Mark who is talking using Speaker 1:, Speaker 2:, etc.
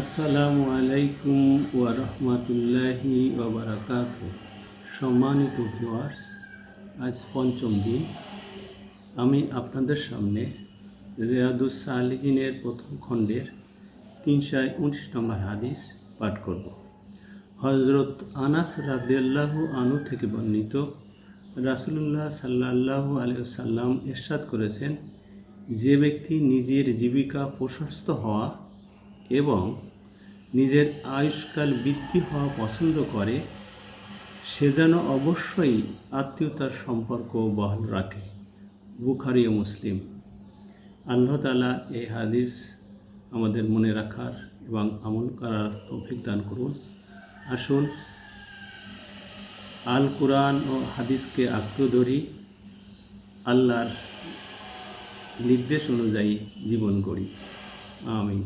Speaker 1: আসসালামু আলাইকুম ওয়া রাহমাতুল্লাহি ওয়া বারাকাতু সম্মানিত ভিউয়ার্স আজ পঞ্চম দিন। আমি আপনাদের সামনে রিয়াদুস সালিহিনের প্রথম খণ্ডের তিনশো উনিশ নম্বর হাদিস পাঠ করব। হজরত আনাস রাদিয়াল্লাহু আনু থেকে বর্ণিত রাসুলুল্লাহ সাল্লাল্লাহু আলাইহি সাল্লাম এরশাদ করেছেন, যে ব্যক্তি নিজের জীবিকা প্রশস্ত হওয়া এবং নিজের আয়ুষ্কাল বৃদ্ধি হওয়া পছন্দ করে, সে যেন অবশ্যই আত্মীয়তার সম্পর্ক বহাল রাখে। বুখারি ও মুসলিম। আল্লাহ তালা এই হাদিস আমাদের মনে রাখার এবং আমল করার তৌফিক দান করুন। আসুন, আল কোরআন ও হাদিসকে আঁকড়ে ধরি। আল্লাহর নির্দেশ অনুযায়ী জীবন করি আমিন।